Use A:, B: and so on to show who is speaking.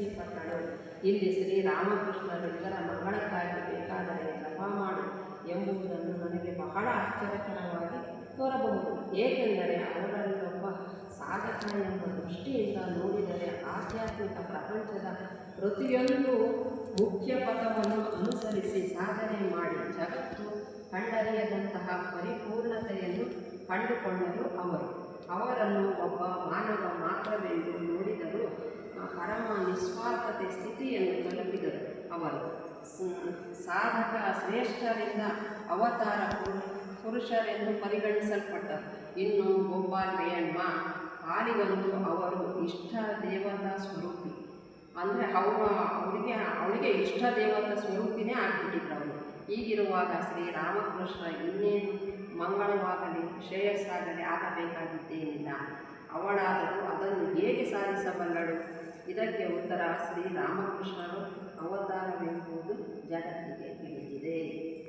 A: ಸ್ತುತಿಪಟ್ಟಳು ಇಲ್ಲಿ ಶ್ರೀರಾಮಕೃಷ್ಣರು ಇದರ ಮಂಗಳಕ್ಕಾಗಿ ಬೇಕಾದರೆ ಜಪ ಮಾಡು ಎಂಬುದನ್ನು ನನಗೆ ಬಹಳ ಆಶ್ಚರ್ಯಕರವಾಗಿ ತೋರಬಹುದು. ಏಕೆಂದರೆ ಅವರಲ್ಲೊಬ್ಬ ಸಾಧಕ ಎಂಬ ದೃಷ್ಟಿಯಿಂದ ನೋಡಿದರೆ ಆಧ್ಯಾತ್ಮಿಕ ಪ್ರಪಂಚದ ಪ್ರತಿಯೊಂದು ಮುಖ್ಯ ಪಥವನ್ನು ಅನುಸರಿಸಿ ಸಾಧನೆ ಮಾಡಿ ಜಗತ್ತು ಕಂಡರಿಯದಂತಹ ಪರಿಪೂರ್ಣತೆಯನ್ನು ಕಂಡುಕೊಂಡರು ಅವರು. ಅವರನ್ನು ಒಬ್ಬ ಸ್ಥಿತಿಯನ್ನು ತಲುಪಿದರು ಅವರು. ಸಾಧಕ ಶ್ರೇಷ್ಠರಿಂದ ಅವತಾರ ಪುರುಷರೆಂದು ಪರಿಗಣಿಸಲ್ಪಟ್ಟರು. ಇನ್ನು ಗೋಪಾಲ್ ಬೇಯಣ್ಣ ಕಾಲಿಗೊಂದು ಅವರು ಇಷ್ಟ ದೇವತಾ ಸ್ವರೂಪಿ. ಅಂದರೆ ಅವರು ಅವರಿಗೆ ಅವಳಿಗೆ ಇಷ್ಟ ದೇವತಾ ಸ್ವರೂಪಿನೇ ಆಗಿಬಿಟ್ಟಿದ್ರು ಅವರು ಹೀಗಿರುವಾಗ ಶ್ರೀರಾಮಕೃಷ್ಣ ಇನ್ನೇನು ಮಂಗಳವಾಗಲಿ, ಶ್ರೇಯಸ್ಸಾಗಲಿ ಆಗಬೇಕಾಗಿದ್ದೇನಿಲ್ಲ. ಅವಳಾದರೂ ಅದನ್ನು ಹೇಗೆ ಸಾಧಿಸಬಲ್ಲಳು? ಇದಕ್ಕೆ ಉತ್ತರ ಶ್ರೀರಾಮಕೃಷ್ಣರು ಅವತಾರವೆಂಬುದು ಜಗತ್ತಿಗೆ ತಿಳಿದಿದೆ.